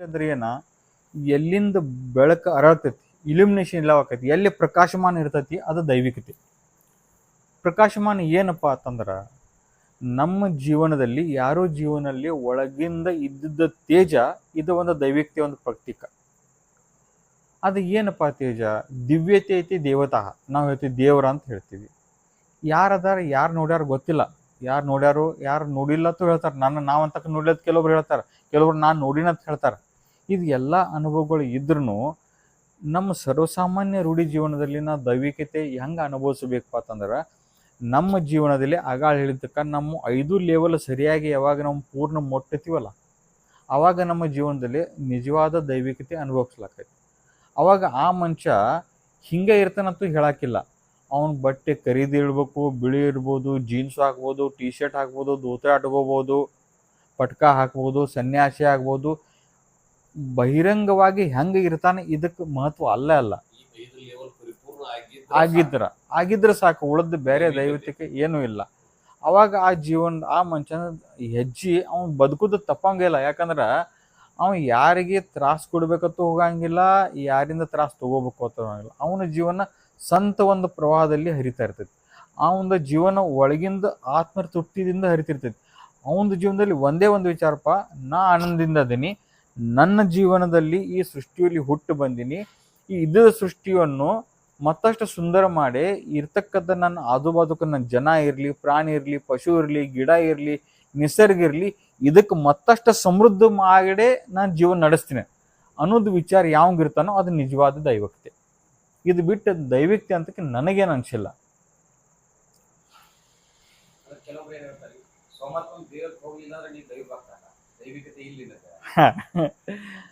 ಅಂದ್ರೆ ಏನ? ಎಲ್ಲಿಂದ ಬೆಳಕು ಅರಳತೈತಿ ಇಲ್ಯುಮಿನೇಷನ್ ಇಲ್ಲ ಆಕೈತಿ ಎಲ್ಲಿ ಪ್ರಕಾಶಮಾನ ಇರ್ತೈತಿ, ಅದು ದೈವಿಕತೆ. ಪ್ರಕಾಶಮಾನ ಏನಪ್ಪಾ ಅಂತಂದ್ರ, ನಮ್ಮ ಜೀವನದಲ್ಲಿ, ಯಾರೋ ಜೀವನದಲ್ಲಿ ಒಳಗಿಂದ ಇದ್ದಿದ್ದ ತೇಜ, ಇದು ಒಂದು ದೈವಿಕತೆ, ಒಂದು ಪ್ರತೀಕ. ಅದು ಏನಪ್ಪಾ ತೇಜ? ದಿವ್ಯತೆ ಐತಿ ದೇವತಾ ನಾವು ಹೇಳ್ತೀವಿ ದೇವರ ಅಂತ ಹೇಳ್ತೀವಿ. ಯಾರದಾರ, ಯಾರು ನೋಡ್ಯಾರು ಗೊತ್ತಿಲ್ಲ. ಯಾರು ನೋಡ್ಯಾರು, ಯಾರು ನೋಡಿಲ್ಲ ಅಂತ ಹೇಳ್ತಾರೆ. ನನ್ನ ನಾವಂತಕ ನೋಡ್ಲತ್ ಕೆಲವೊಬ್ರು ಹೇಳ್ತಾರೆ. ಕೆಲವೊಬ್ರು ನಾನು ನೋಡಿನ ಅಂತ ಹೇಳ್ತಾರೆ. ಇದು ಎಲ್ಲ ಅನುಭವಗಳು ಇದ್ರೂ ನಮ್ಮ ಸರ್ವಸಾಮಾನ್ಯ ರೂಢಿ ಜೀವನದಲ್ಲಿ ನಾವು ದೈವಿಕತೆ ಹೆಂಗೆ ಅನುಭವಿಸ್ಬೇಕಪ್ಪ ಅಂತಂದ್ರೆ ನಮ್ಮ ಜೀವನದಲ್ಲಿ ಆಗಾಳ ಹೇಳಿದ್ದಕ್ಕೆ ನಮ್ಮ ಐದು ಲೆವೆಲ್ ಸರಿಯಾಗಿ ಯಾವಾಗ ನಾವು ಪೂರ್ಣ ಮುಟ್ಟತೀವಲ್ಲ ಆವಾಗ ನಮ್ಮ ಜೀವನದಲ್ಲಿ ನಿಜವಾದ ದೈವಿಕತೆ ಅನುಭವಿಸ್ಲಾಕೈತಿ. ಅವಾಗ ಆ ಮನುಷ್ಯ ಹಿಂಗೆ ಇರ್ತಾನಂತೂ ಹೇಳಾಕಿಲ್ಲ. ಅವನ ಬಟ್ಟೆ ಖರೀದಿ ಇಡ್ಬೇಕು, ಬಿಳಿ ಇರ್ಬೋದು ಜೀನ್ಸ್ ಹಾಕ್ಬೋದು ಟಿ ಶರ್ಟ್ ಹಾಕ್ಬೋದು ದೋತ್ರ ಹಾಟ್ಕೋಬೋದು ಪಟ್ಕ ಹಾಕ್ಬೋದು, ಸನ್ಯಾಸಿ ಆಗ್ಬೋದು ಬಹಿರಂಗವಾಗಿ ಹೆಂಗೆ ಇರ್ತಾನೆ ಇದಕ್ಕೆ ಮಹತ್ವ ಅಲ್ಲ ಅಲ್ಲ. ಆಗಿದ್ರೆ, ಆಗಿದ್ರ ಸಾಕು, ಉಳಿದ ಬೇರೆ ದೈವತಕ್ಕೆ ಏನೂ ಇಲ್ಲ. ಅವಾಗ ಆ ಜೀವನ, ಆ ಮನುಷ್ಯನ ಹೆಜ್ಜೆ ಅವ್ನು ಬದುಕುದು ತಪ್ಪಂಗಿಲ್ಲ ಯಾಕಂದ್ರೆ ಅವ್ನು ಯಾರಿಗೆ ತ್ರಾಸ ಕೊಡ್ಬೇಕಂತ ಹೋಗಂಗಿಲ್ಲ, ಯಾರಿಂದ ತ್ರಾಸ ತಗೋಬೇಕು ಅಂತ ಹೋಗಂಗಿಲ್ಲ ಅವನ ಜೀವನ ಸಂತ ಒಂದು ಪ್ರವಾಹದಲ್ಲಿ ಹರಿತಾ ಇರ್ತೈತಿ. ಆ ಒಂದು ಜೀವನ ಒಳಗಿಂದ ಆತ್ಮ ತೃಪ್ತಿದಿಂದ ಹರಿತಿರ್ತೈತಿ. ಅವನ ಜೀವನದಲ್ಲಿ ಒಂದೇ ಒಂದು ವಿಚಾರಪ್ಪ, ನಾ ಆನಂದದಿಂದ ಅದೀನಿ ನನ್ನ ಜೀವನದಲ್ಲಿ ಈ ಸೃಷ್ಟಿಯಲ್ಲಿ ಹುಟ್ಟು ಬಂದೀನಿ. ಈ ಇದ ಸೃಷ್ಟಿಯನ್ನು ಮತ್ತಷ್ಟು ಸುಂದರ ಮಾಡಿ ಇರ್ತಕ್ಕಂಥ ನನ್ನ ಆಜುಬಾಜುಕ ನನ್ನ ಜನ ಇರಲಿ, ಪ್ರಾಣಿ ಇರಲಿ, ಪಶು ಇರಲಿ, ಗಿಡ ಇರಲಿ, ನಿಸರ್ಗ ಇರಲಿ, ಇದಕ್ಕೆ ಮತ್ತಷ್ಟು ಸಮೃದ್ಧ ಮಾಡೇ ನಾನು ಜೀವನ ನಡೆಸ್ತೀನಿ ಅನ್ನೋದು ವಿಚಾರ ಯಾವಂಗಿರ್ತಾನೋ ಅದು ನಿಜವಾದ ದೈವಕ್ತೆ. ಇದು ಬಿಟ್ಟು ದೈವಕ್ತೆ ಅಂತಕ್ಕೆ ನನಗೇನು ಅನಿಸಿಲ್ಲ. ಕೆಲವೊಬ್ಬರು ಏನ್ ಹೇಳ್ತಾರೆ ಸೋಮವಾರಕ್ಕೊಂದು ದೇವ್ರಿಗೆ ಹೋಗಿಲ್ಲ ಅಂದ್ರೆ ನೀವು ದೈವ ಅಲ್ಲ. ದೈವಿಕತೆ ಇಲ್ಲ.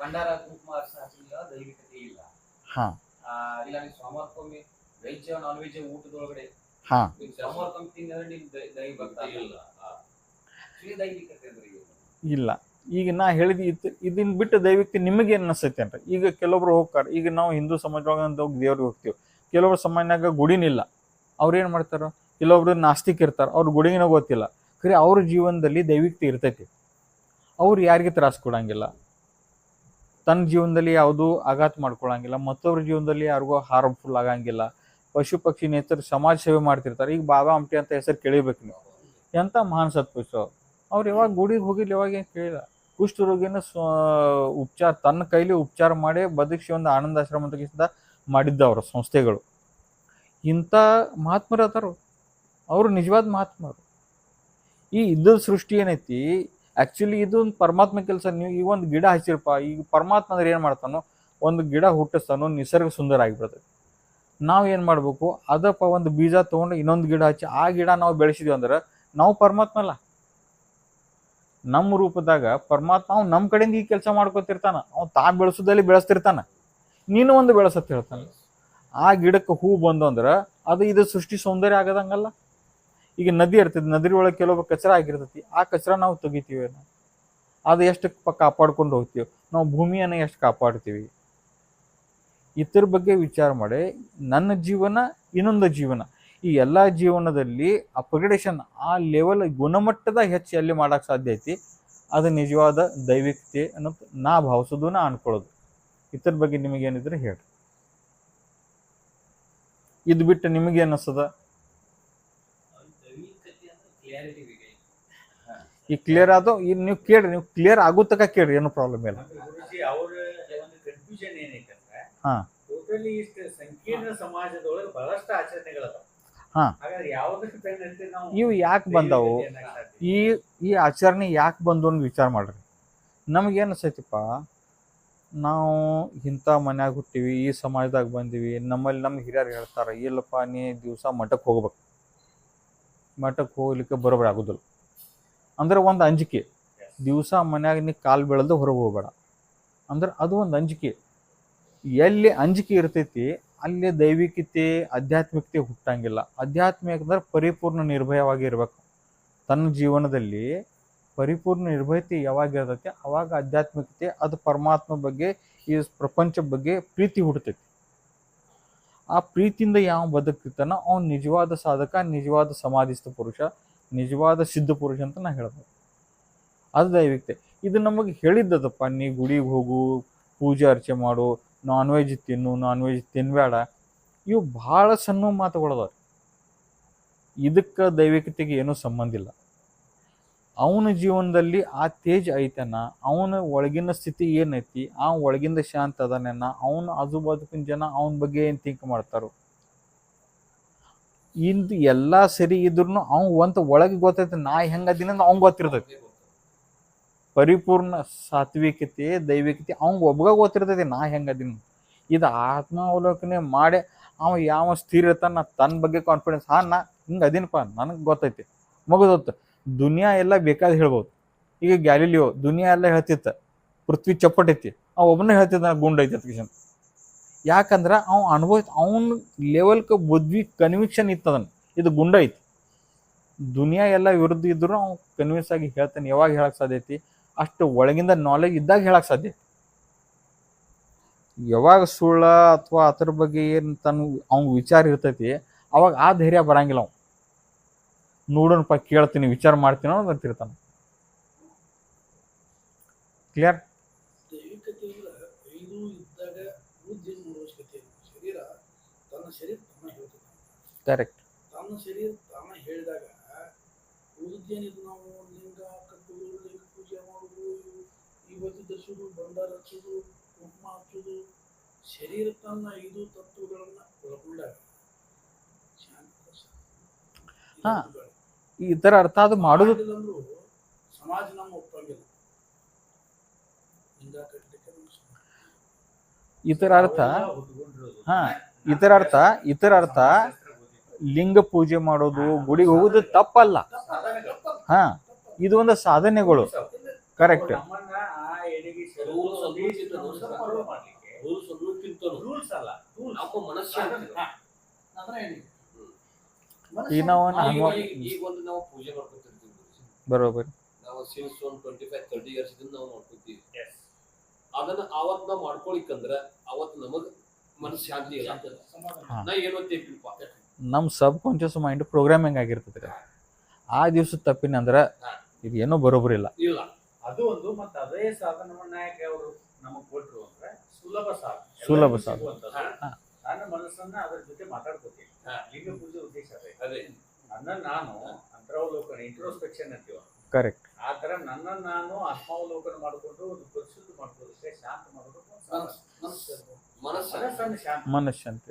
ಭಂಡಾರ ಕುಂಕುಮ ಅರ್ಶನ ಹಚ್ಚಲಿಲ್ಲ ದೈವಿಕತೆ ಇಲ್ಲ. ಹಾ. ಆ, ಇಲ್ಲ ನೀವು ಸೋಮವಾರಕ್ಕೊಮ್ಮೆ ವೆಜ್ ನಾನ್ ವೆಜ್ ಊಟದೊಳಗಡೆ ಹಾ. ನೀವು ಸೋಮವಾರಕ್ಕೊಮ್ಮೆ ತಿಂದ್ರೆ ನೀವು ದೈವ ಭಕ್ತ ಇಲ್ಲ. ಶ್ರೀ ದೈವಿಕತೆ ಅಂದ್ರೆ ಇಲ್ಲ. ಈಗ ನಾ ಹೇಳಿದ ಇತ್ತು ಇದನ್ನ ಬಿಟ್ಟು ದೈವಿಕತೆ ನಿಮಗೆ ಏನು ಅನಿಸ್ತೈತೆ ಅಂತ. ಈಗ ಕೆಲವೊಬ್ರು ಹೋಗ್ತಾರೆ. ಈಗ ನಾವು ಹಿಂದೂ ಸಮಾಜದೊಳಗೆ ಅಂತ ಹೋಗಿ ದೇವ್ರಿಗೆ ಹೋಗ್ತೀವಿ. ಕೆಲವೊಬ್ರು ಸಮಾಜನಾಗ ಗುಡಿನಿಲ್ಲ ಅವ್ರು ಏನು ಮಾಡ್ತಾರ? ಕೆಲವೊಬ್ರು ನಾಸ್ತಿಕ್ ಇರ್ತಾರೆ. ಅವ್ರ ಗುಡಿಗಿನ ಗೊತ್ತಿಲ್ಲ. ಖರೆ ಅವ್ರ ಜೀವನದಲ್ಲಿ ದೈವಿಕತೆ ಇರ್ತೈತಿ. ಅವ್ರು ಯಾರಿಗೆ ತ್ರಾಸ ಕೊಡಂಗಿಲ್ಲ. ತನ್ನ ಜೀವನದಲ್ಲಿ ಯಾವುದೂ ಆಘಾತ ಮಾಡ್ಕೊಳಂಗಿಲ್ಲ. ಮತ್ತೊಬ್ಬರ ಜೀವನದಲ್ಲಿ ಯಾರಿಗೂ ಹಾರ್ಮ್ಫುಲ್ ಆಗಂಗಿಲ್ಲ. ಪಶು ಪಕ್ಷಿ ನೇತರು ಸಮಾಜ ಸೇವೆ ಮಾಡ್ತಿರ್ತಾರೆ. ಈಗ ಬಾಬಾ ಅಂಟಿ ಅಂತ ಹೆಸರು ಕೇಳಿಬೇಕು ನೀವು. ಎಂಥ ಮಹಾನ್ ಸತ್ಪುರುಷ ಅವ್ರು. ಯಾವಾಗ ಗುಡಿಗೆ ಹೋಗಿಲ್ಲ, ಯಾವಾಗ ಏನು ಕೇಳಿಲ್ಲ. ಕುಷ್ಠರೋಗಿನ ಸ್ವ ಉಪಚಾರ, ತನ್ನ ಕೈಲಿ ಉಪಚಾರ ಮಾಡಿ ಬದುಕಿಸಿ ಒಂದು ಆನಂದಾಶ್ರಮ ಅಂತ ಮಾಡಿದ್ದವ್ರ ಸಂಸ್ಥೆಗಳು. ಇಂಥ ಮಹಾತ್ಮರು ಅದಾರು. ಅವರು ನಿಜವಾದ ಮಹಾತ್ಮರು. ಈ ಇದ್ದ ಸೃಷ್ಟಿ ಏನೈತಿ? ಆಕ್ಚುಲಿ ಇದು ಒಂದು ಪರಮಾತ್ಮ ಕೆಲಸ. ನೀವು ಈಗ ಒಂದು ಗಿಡ ಹಚ್ಚಿರಪ್ಪ ಈಗ ಪರಮಾತ್ಮ ಅಂದ್ರೆ ಏನು ಮಾಡ್ತಾನೋ, ಒಂದು ಗಿಡ ಹುಟ್ಟಿಸ್ತಾನೋ, ನಿಸರ್ಗ ಸುಂದರ ಆಗಿಬಿಡ್ತದೆ ನಾವು ಏನು ಮಾಡಬೇಕು, ಅದಪ್ಪ ಒಂದು ಬೀಜ ತೊಗೊಂಡು ಇನ್ನೊಂದು ಗಿಡ ಹಚ್ಚಿ, ಆ ಗಿಡ ನಾವು ಬೆಳೆಸಿದ್ವಿ ಅಂದ್ರೆ ನಾವು ಪರಮಾತ್ಮ ಅಲ್ಲ. ನಮ್ಮ ರೂಪದಾಗ ಪರಮಾತ್ಮ, ಅವ್ನು ನಮ್ಮ ಕಡೆಯಿಂದ ಈ ಕೆಲಸ ಮಾಡ್ಕೊತಿರ್ತಾನ. ಅವ್ನು ತಾ ಬೆಳೆಸೋದಲ್ಲಿ ಬೆಳೆಸ್ತಿರ್ತಾನ. ನೀನು ಒಂದು ಬೆಳೆಸತ್ ಹೇಳ್ತಾನೆ ಆ ಗಿಡಕ್ಕೆ ಹೂ ಬಂದು ಅಂದ್ರೆ ಅದು ಇದು ಸೃಷ್ಟಿ ಸೌಂದರ್ಯ ಆಗದಂಗಲ್ಲ. ಈಗ ನದಿ ಇರ್ತದೆ ನದಿ ಒಳಗೆ ಕೆಲವೊಬ್ಬ ಕಚರ ಆಗಿರ್ತೈತಿ, ಆ ಕಚರ ನಾವು ತೆಗಿತೀವಿ ಅದು ಎಷ್ಟು ಕಾಪಾಡ್ಕೊಂಡು ಹೋಗ್ತೀವಿ. ನಾವು ಭೂಮಿಯನ್ನು ಎಷ್ಟು ಕಾಪಾಡ್ತೀವಿ. ಇತರ ಬಗ್ಗೆ ವಿಚಾರ ಮಾಡಿ, ನನ್ನ ಜೀವನ, ಇನ್ನೊಂದು ಜೀವನ. ಈ ಎಲ್ಲ ಜೀವನದಲ್ಲಿ ಅಪ್ಗ್ರೇಡೇಷನ್ ಆ ಲೆವೆಲ್ ಗುಣಮಟ್ಟದ ಹೆಚ್ಚು ಎಲ್ಲಿ ಮಾಡೋಕ್ಕೆ ಸಾಧ್ಯ ಐತಿ. ಅದು ನಿಜವಾದ ದೈವಿಕತೆ ಅನ್ನೋದು ನಾ ಭಾವಿಸೋದು, ನಾ ಅನ್ಕೊಳ್ಳೋದು. ಇತರ ಬಗ್ಗೆ ನಿಮಗೇನಿದ್ರೆ ಹೇಳಿ ಇದು ಬಿಟ್ಟು ನಿಮಗೆ ಅನ್ನಿಸ್ತದ ದೈವಿಕತೆ ಅಂದ್ರೆ ಕ್ಲಿಯಾರಿಟಿ ಬೇಕು ಈ ಕ್ಲಿಯರ್ ಆದೋ ಈ ನೀವು ಕೇಳ್ರಿ ನೀವು ಕ್ಲಿಯರ್ ಆಗೋ ತನಕ ಕೇಳ್ರಿ ಏನು ಪ್ರಾಬ್ಲಮ್ ಇಲ್ಲ. ಹಾ. ಟೋಟಲಿ ಇಷ್ಟು ಸಂಕೀರ್ಣ ಸಮಾಜದೊಳಗೆ ಬಹಳಷ್ಟು ಆಚರಣೆಗಳದಾವ. ಹಾ. ಹಾಗಾದ್ರೆ ಯಾವ್ದಕ್ಕೆ ಬೆನ್ನ ಹತ್ತಿ ನಾವು? ಇವು ಯಾಕೆ ಬಂದಾವು? ಈ ಈ ಆಚರಣೆ ಯಾಕೆ ಬಂದು ಅಂತ ವಿಚಾರ ಮಾಡ್ರಿ. ನಮಗೇನು ಅನ್ಸೈತಿಪ್ಪ ನಾವು ಇಂಥ ಮನ್ಯಾಗ ಹುಟ್ಟಿವಿ ಈ ಸಮಾಜದಾಗ ಬಂದೀವಿ ನಮ್ಮಲ್ಲಿ ನಮ್ಮ ಹಿರಿಯರು ಹೇಳ್ತಾರೆ ಇಲ್ಲಪ್ಪ ನೀ ದಿವಸ ಮಠಕ್ಕೆ ಹೋಗ್ಬೇಕು. ಮಠಕ್ಕೆ ಹೋಗ್ಲಿಕ್ಕೆ ಬರೋಬ್ಬರ ಆಗೋದಿಲ್ಲ. ಅಂದ್ರೆ ಒಂದು ಅಂಜಿಕೆ. ದಿವಸ ಮನ್ಯಾಗ ನೀ ಕಾಲು ಬೆಳೆದು ಹೊರಗೆ ಹೋಗ್ಬೇಡ. ಅಂದ್ರೆ ಅದು ಒಂದು ಅಂಜಿಕೆ. ಎಲ್ಲಿ ಅಂಜಿಕೆ ಇರ್ತೈತಿ, ಅಲ್ಲಿ ದೈವಿಕತೆ, ಆಧ್ಯಾತ್ಮಿಕತೆ ಹುಟ್ಟಂಗಿಲ್ಲ. ಆಧ್ಯಾತ್ಮಿಕ ಅಂದ್ರೆ ಪರಿಪೂರ್ಣ ನಿರ್ಭಯವಾಗಿ ಇರಬೇಕು. ತನ್ನ ಜೀವನದಲ್ಲಿ ಪರಿಪೂರ್ಣ ನಿರ್ಭಯತೆ ಯಾವಾಗ ಇರ್ತೈತಿ, ಅವಾಗ ಆಧ್ಯಾತ್ಮಿಕತೆ, ಅದು ಪರಮಾತ್ಮ ಬಗ್ಗೆ, ಈ ಪ್ರಪಂಚ ಬಗ್ಗೆ ಪ್ರೀತಿ ಹುಡ್ತೈತಿ ಆ ಪ್ರೀತಿಯಿಂದ ಯಾವ ಬದುಕಿರ್ತಾನೋ ಅವ್ನು ನಿಜವಾದ ಸಾಧಕ, ನಿಜವಾದ ಸಮಾಧಿಸ್ಥ ಪುರುಷ ನಿಜವಾದ ಸಿದ್ಧ ಪುರುಷ ಅಂತ ನಾ ಹೇಳ್ಬೋದು. ಅದು ದೈವಿಕತೆ ಇದು ನಮಗೆ ಹೇಳಿದ್ದದಪ್ಪ, ನೀ ಗುಡಿಗೆ ಹೋಗು, ಪೂಜೆ ಅರ್ಚೆ ಮಾಡು ನಾನ್ ವೆಜ್ ತಿನ್ನು ನಾನ್ ವೆಜ್ ತಿನ್ಬೇಡ ಇವು ಭಾಳ ಸಣ್ಣ ಮಾತುಗಳದಾವ. ಇದಕ್ಕೆ ದೈವಿಕತೆಗೆ ಏನೂ ಸಂಬಂಧ ಇಲ್ಲ. ಅವನ ಜೀವನದಲ್ಲಿ ಆ ತೇಜ್ ಐತನ, ಅವನ ಒಳಗಿನ ಸ್ಥಿತಿ ಏನೈತಿ, ಆ ಒಳಗಿಂದ ಶಾಂತ ಅದನ್ನ, ಅವನ ಆಜು ಬಾಜುಕಿನ ಜನ ಅವನ ಬಗ್ಗೆ ಏನು ಥಿಂಕ್ ಮಾಡ್ತಾರೋ. ಇಂದು ಎಲ್ಲ ಸರಿ ಇದ್ರು ಅವ್ನು ಒಳಗೆ ಗೊತ್ತೈತಿ ನಾ ಹೆಂಗೆ ಅಂತ ಅವ್ನು ಗೊತ್ತಿರ್ತೈತಿ. ಪರಿಪೂರ್ಣ ಸಾತ್ವಿಕತೆ, ದೈವಿಕತೆ ಅವ್ನು ಒಬ್ಬಗ ಗೊತ್ತಿರ್ತೈತಿ ನಾ ಹೆಂಗದಿನ ಇದು ಆತ್ಮಾವಲೋಕನೆ ಮಾಡಿ ಅವ ಯಾವ ಸ್ಥಿರ ಇರ್ತಾನ ತನ್ನ ಬಗ್ಗೆ ಕಾನ್ಫಿಡೆನ್ಸ್ ಹಾ ನಾ ಹಿಂಗೆ ಅದೀನಪ್ಪ ನನಗೆ ಗೊತ್ತೈತಿ. ಮುಗಿದೊತ್ತು ದುನಿಯಾ ಎಲ್ಲ ಬೇಕಾದ ಹೇಳ್ಬೋದು. ಈಗ ಗ್ಯಾಲಿಲಿಯೋ, ದುನಿಯಾ ಎಲ್ಲ ಹೇಳ್ತಿತ್ತ. ಪೃಥ್ವಿ ಚಪ್ಪಟೈತಿ. ಅವ ಒಬ್ಬನೇ ಹೇಳ್ತಿದ್ದ ಗುಂಡೈತಿ ಅತ್ಕಿಶನ್ ಯಾಕಂದ್ರ ಅವ್ನು ಅನುಭವ ಅವನ ಲೆವೆಲ್ಗೆ ಬುದ್ಧಿ ಕನ್ವಿಕ್ಷನ್ ಇತ್ತದನ್ ಇದು ಗುಂಡ ಐತಿ. ದುನಿಯಾ ಎಲ್ಲ ವಿರುದ್ಧ ಇದ್ದರೂ ಅವ್ನು ಕನ್ವಿನ್ಸ್ ಆಗಿ ಹೇಳ್ತಾನೆ. ಯಾವಾಗ ಹೇಳಕ್ಕೆ ಸಾಧ್ಯ ಐತಿ? ಅಷ್ಟು ಒಳಗಿಂದ ನಾಲೆಜ್ ಇದ್ದಾಗ ಹೇಳಕ್ಕೆ ಸಾಧ್ಯ ಐತಿ. ಯಾವಾಗ ಸುಳ್ಳ ಅಥವಾ ಅದ್ರ ಬಗ್ಗೆ ಏನು ತನ್ನ ಅವ್ನ ವಿಚಾರ ಇರ್ತೈತಿ, ಅವಾಗ ಆ ಧೈರ್ಯ ಬರಂಗಿಲ್ಲ ಅವ್ ನೋಡೋಣಪ್ಪ, ಕೇಳ್ತೀನಿ, ವಿಚಾರ ಮಾಡ್ತೀನಿ ಅಂತಿರ್ತಾನ. ಕ್ಲಿಯರ್ ದೈವಿಕತೆ ಅಂದ್ರೆ ಐದು ಇದ್ದಾಗ ಬುದ್ಧಿ ಅವಶ್ಯಕತೆ ಇಲ್ಲ. ಶರೀರ ತನ್ನ ಶರೀರ ತಾನ ಹೇಳ್ತದೆ. ಕರೆಕ್ಟ್ ತನ್ನ ಶರೀರ ತಾನ ಹೇಳಿದಾಗ ಉಳಿದೇನಿದು ನಾವು ಲಿಂಗ ಕಟ್ಟುದು ಲಿಂಗ ಪೂಜೆ ಮಾಡುದು ಇವತ್ತು ಧರಿಸೋದು ಬಂಡಾರ ಹಚ್ಚುದು ಕುಂಕುಮ ಹಚ್ಚುದು ಶರೀರ ತನ್ನ ಐದು ತತ್ವಗಳನ್ನ ಒಳಗೊಂಡಾಗ ಹಾ. ಇದು ಈ ತರ ಅರ್ಥ ಅದು ಮಾಡುದು. ಮಾಡಿಲ್ಲಂದ್ರೂ ಸಮಾಜ ನಮ್ಮ ಒಪ್ಪಂಗಿಲ್ಲ. ಲಿಂಗ ಕಟ್ಟಲಿಕ್ಕೆ ತರ ಅರ್ಥ. ಹಾ. ಇತರ ಅರ್ಥ ಇತರ ಅರ್ಥ ಲಿಂಗ ಪೂಜೆ ಮಾಡೋದು ಗುಡಿಗೆ ಹೋಗೋದು ತಪ್ಪಲ್ಲ. ಹಾ ಇದು ಒಂದು ಸಾಧನೆಗಳು ಕರೆಕ್ಟ್. ಈಗ ನಾವು ನಾವು. ಬರೋಬರಿ ನಾವು ಸಿನ್ಸ್ ಒಂದು ಟ್ವೆಂಟಿ ಫೈವ್ ತರ್ಟಿ ಇಯರ್ಸ್ ಇಂದ ನಾವು ಮಾಡ್ಕೊತೀವಿ ಅದನ್ನ ಅವತ್ ನಾವು ಮಾಡ್ಕೊಳಿಕ್ಕಂದ್ರ ಅವತ್ ನಮಗ್ ಮನಸ್ ಶಾಂತಿ ಇಲ್ಲ ಸಮಾಧಾನ. ಹಾ. ನಾ ಏನೋ ತಿಳ್ಪ ನಮ್ಮ ಸಬ್ ಕಾನ್ಶಿಯಸ್ ಮೈಂಡ್ ಪ್ರೋಗ್ರಾಮಿಂಗ್ ಆಗಿರ್ತದೆ ಆ ದಿವಸ ತಪ್ಪಿನ ಅಂದ್ರ ಇದು ಏನೋ ಬರೋಬ್ಬರಿ ಇಲ್ಲ ಇಲ್ಲ ಅದು ಒಂದು ಮತ್ತೆ ಅದೇ ಸಾಧನವನ್ನ ಯಾಕೆ ಅವರು ನಮಗ್ ಕೊಟ್ರು ಅಂದ್ರೆ ಸುಲಭ ಸಾಧನ ಸುಲಭ ಸಾಧನ. ಸಿಗುವಂಥದ್ದು. ಹಾ. ನನ್ನ ಮನಸ್ಸನ್ನ ಅದ್ರ ಜೊತೆ ಮಾತಾಡ್ಕೋತೀನಿ ಹಾ. ಲಿಂಗ ಪೂಜೆ ಉದ್ದೇಶ ಅದೇ ಅದೇ ನನ್ನ ನಾನು ಅಂತರಾವಲೋಕನ ಇಂಟ್ರೋಸ್ಪೆಕ್ಷನ್ ಅಂತೀವ ಕರೆಕ್ಟ್ ಆ ತರ ನನ್ನ ನಾನು ಆತ್ಮಾವಲೋಕನ ಮಾಡಿಕೊಂಡು ಒಂದು ಪರಿಶುದ್ಧ ಮಾಡ್ಕೊಳ್ಳೋದಕ್ಕೆ ಶಾಂತ ಮಾಡೋದಕ್ಕೆ ಒಂದು ಸಾಧನ. ಮನಸ್ಸು ಇರ್ಬೇಕು. ಮನಸ್ಸನ್ನ ಶಾಂತ. ಮನಶಾಂತಿ.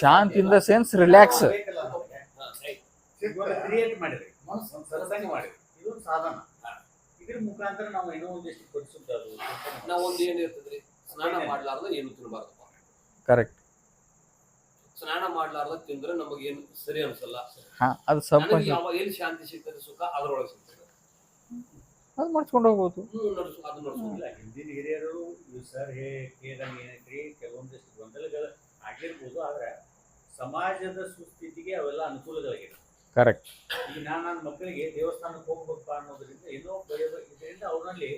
ಶಾಂತಿ ಇನ್ ದ ಸೆನ್ಸ್ ರಿಲ್ಯಾಕ್ಸ್ ಇದೊಂದು ಸಾಧನ. ಇದ್ರ ಮುಖಾಂತರ ನಾವು ಏನೋ ಒಂದಿಷ್ಟು ಚಿಂತನೆ ನಾವ್ ಒಂದ್ ಇರ್ತದ್ರಿ? ಸ್ನಾನ ಮಾಡ್ಲಾರ್ದ ಏನು ತಿನ್ಬಾರ್ದು ಕರೆಕ್ಟ್ ಸ್ನಾನ ಮಾಡ್ಲಾರ್ದ ತಿಂದ್ರೆ ನಮಗೇನು ಸರಿ ಅನ್ಸಲ್ಲ? ಹಾ ಅದು ಸ್ವಲ್ಪ ಏನ್ ಶಾಂತಿ ಸಿಗ್ತದೆ ಸುಖ? ಅದ್ರೊಳಗೆ ಸಿಗ್ತದೆ. ಅದು ಮಾಡಿಸ್ಕೊಂಡು ಹೋಗ್ಬೋದು. ಹಿಂದಿನ ಹಿರಿಯರು ಸರ್ ಹೇ ಕೇಳಿದಂಗೆ ಏನೈತ್ರಿ ಕೆಲವೊಂದಿಷ್ಟು ಗೊಂದಲಗಳು ಆಗಿರ್ಬೋದು ಆದ್ರೆ ಸಮಾಜದ ಸುಸ್ಥಿತಿಗೆ ಅವೆಲ್ಲ ಅನುಕೂಲಗಳಾಗಿದೆ ಕರೆಕ್ಟ್ ಈಗ ನಾನು ನನ್ನ ಮಕ್ಕಳಿಗೆ ದೇವಸ್ಥಾನಕ್ಕೆ ಹೋಗ್ಬೇಕಪ್ಪ ಅನ್ನೋದ್ರಿಂದ ಏನೋ ಇದರಿಂದ ಅವರಲ್ಲಿ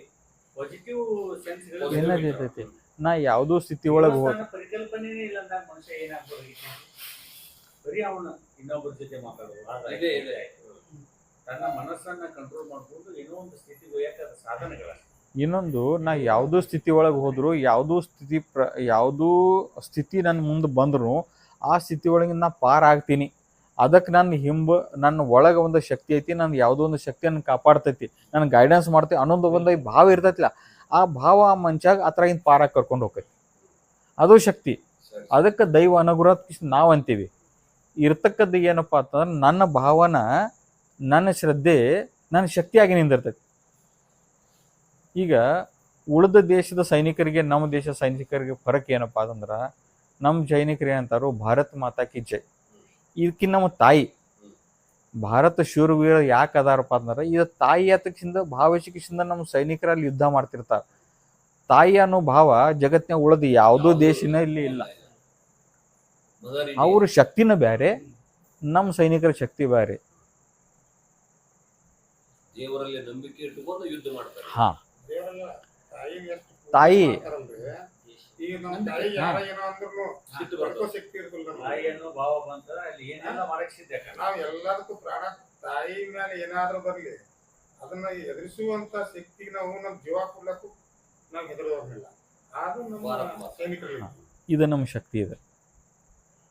ಪಾಸಿಟಿವ್ ಸೆನ್ಸ್ ನಾ ಯಾವುದೋ ಸ್ಥಿತಿ ಒಳಗೆ ಹೋಗಿ ದೇವಸ್ಥಾನ ಪರಿಕಲ್ಪನೆನೇ ಇಲ್ಲ ಅಂದಾಗ ಮನುಷ್ಯ ಏನಾಗ್ಬೋದು ಬರೀ ಅವನು ಇನ್ನೊಬ್ಬರ ಜೊತೆ ಮಾತಾಡೋದು. ಇದೆ, ಇದೆ. ತನ್ನ ಮನಸ್ಸನ್ನ ಕಂಟ್ರೋಲ್ ಮಾಡ್ಕೊಂಡು ಏನೋ ಒಂದು ಒಯ್ಯಕ್ಕೆ ಅದು ಸಾಧನಗಳ ಇನ್ನೊಂದು ನಾ ಯಾವುದೋ ಸ್ಥಿತಿ ಒಳಗೆ ಹೋದ್ರು ಯಾವುದೋ ಸ್ಥಿತಿ ಪ್ರ ಯಾವುದೋ ಸ್ಥಿತಿ ನನ್ನ ಮುಂದೆ ಬಂದ್ರು ಆ ಸ್ಥಿತಿ ಒಳಗೆ ನಾ ಪಾರ್ ಆಗ್ತೀನಿ. ಅದಕ್ಕೆ ನನ್ನ ಹಿಂಬ ನನ್ನ ಒಳಗೆ ಒಂದು ಶಕ್ತಿ ಐತಿ ನನ್ನ ಯಾವುದೋ ಒಂದು ಶಕ್ತಿಯನ್ನು ಕಾಪಾಡ್ತೈತಿ ನನ್ನ ಗೈಡೆನ್ಸ್ ಮಾಡ್ತೈತಿ ಅನ್ನೊಂದು ಒಂದು ಭಾವ ಇರ್ತೈತಿಲ್ಲ ಆ ಭಾವ ಆ ಮನುಷ್ಯಾಗ ಆ ಥರ ಪಾರಾಗಿ ಕರ್ಕೊಂಡು ಹೋಗ್ತೈತಿ. ಅದು ಶಕ್ತಿ. ಅದಕ್ಕೆ ದೈವ ಅನುಗ್ರಹ ನಾವು ಅಂತೀವಿ. ಇರ್ತಕ್ಕದ್ದು ಏನಪ್ಪ ಅಂತಂದ್ರೆ ನನ್ನ ಭಾವನ ನನ್ನ ಶ್ರದ್ಧೆ ನನ್ನ ಶಕ್ತಿಯಾಗಿ ನಿಂದಿರ್ತೈತಿ. ಈಗ ಉಳಿದ ದೇಶದ ಸೈನಿಕರಿಗೆ ನಮ್ಮ ದೇಶದ ಸೈನಿಕರಿಗೆ ಫರಕ್ ಏನಪ್ಪಾ ಅಂತಂದ್ರ ನಮ್ಮ ಸೈನಿಕರು ಏನಂತಾರೋ ಭಾರತ್ ಮಾತಾ ಕಿ ಜೈ. ಇದಕ್ಕೆ ನಮ್ಮ ತಾಯಿ. ಭಾರತ ಶೂರವೀರ ಯಾಕೆ ಅದಾರಪ್ಪ ಅಂದ್ರೆ ಇದು ತಾಯಿ ಆತಕ್ಕಿಂತ ಭಾವಶಿಕ್ಷಿಂದ ನಮ್ಮ ಸೈನಿಕರಲ್ಲಿ ಯುದ್ಧ ಮಾಡ್ತಿರ್ತಾರ. ತಾಯಿ ಅನ್ನೋ ಭಾವ ಜಗತ್ತಿನ ಉಳಿದ ಯಾವುದೋ ದೇಶನಲ್ಲಿ ಇಲ್ಲ India. ಅವ್ರ ಶಕ್ತಿನ ಬೇರೆ ನಮ್ಮ ಸೈನಿಕರ ಶಕ್ತಿ ಬೇರೆ ದೇವರಲ್ಲಿ ನಂಬಿಕೆ ಇಟ್ಟುಕೊಂಡು ಯುದ್ಧ ಮಾಡ್ತಾರೆ. ಹಾ. ತಾಯಿ. ಮಾಡ್ತಾರಲ್ರಿ, ಈಗ ನಮ್ಮ ತಾಯಿ ಯಾರ ಏನೋ ಅಂದ್ರೂ ಸಿಟ್ಟು ಶಕ್ತಿ ಇರ್ತಲ್ಲ ತಾಯಿ ಅನ್ನೋ ಭಾವ ಬಂತರ ಅಲ್ಲಿ ಏನೆಲ್ಲ ಮಾಡಕ್ ಸಿದ್ಧ ನಾವ್ ಎಲ್ಲದಕ್ಕೂ ಪ್ರಾಣ ತಾಯಿ ಮೇಲೆ ಏನಾದ್ರೂ ಬರಲಿ ಅದನ್ನ ಎದುರಿಸುವಂತ ಶಕ್ತಿ ನಾವು ನಮ್ಮ ಜೀವ ಕೊಡ್ಲಕ್ಕೂ ನಾವು ಹೆದರೋದಿಲ್ಲ ಅದು ನಮ್ಮ ಸೈನಿಕರು ಇದು ನಮ್ಮ ಶಕ್ತಿ ಇದೆ.